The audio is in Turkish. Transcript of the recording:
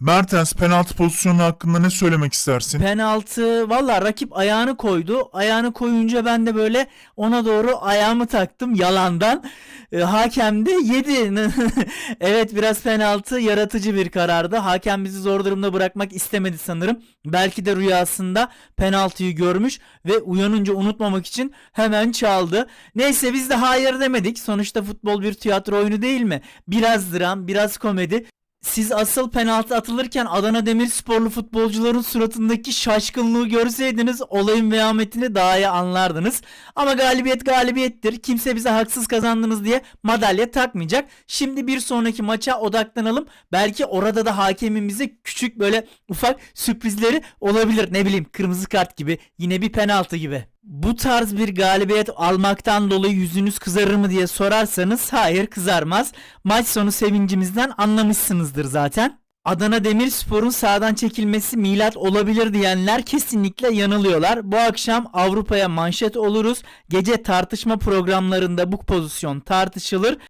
Mertens penaltı pozisyonu hakkında ne söylemek istersin? Penaltı valla rakip ayağını koydu. Ayağını koyunca ben de böyle ona doğru ayağımı taktım yalandan. E, hakem de yedi. evet biraz penaltı yaratıcı bir karardı. Hakem bizi zor durumda bırakmak istemedi sanırım. Belki de rüyasında penaltıyı görmüş ve uyanınca unutmamak için hemen çaldı. Neyse biz de hayır demedik. Sonuçta futbol bir tiyatro oyunu değil mi? Biraz dram, biraz komedi. Siz asıl penaltı atılırken Adana Demirsporlu futbolcuların suratındaki şaşkınlığı görseydiniz olayın vehametini daha iyi anlardınız. Ama galibiyet galibiyettir. Kimse bize haksız kazandınız diye madalya takmayacak. Şimdi bir sonraki maça odaklanalım. Belki orada da hakemin bize küçük böyle ufak sürprizleri olabilir. Ne bileyim kırmızı kart gibi yine bir penaltı gibi. Bu tarz bir galibiyet almaktan dolayı yüzünüz kızarır mı diye sorarsanız hayır kızarmaz. Maç sonu sevincimizden anlamışsınızdır zaten. Adana Demirspor'un sağdan çekilmesi milat olabilir diyenler kesinlikle yanılıyorlar. Bu akşam Avrupa'ya manşet oluruz. Gece tartışma programlarında bu pozisyon tartışılır.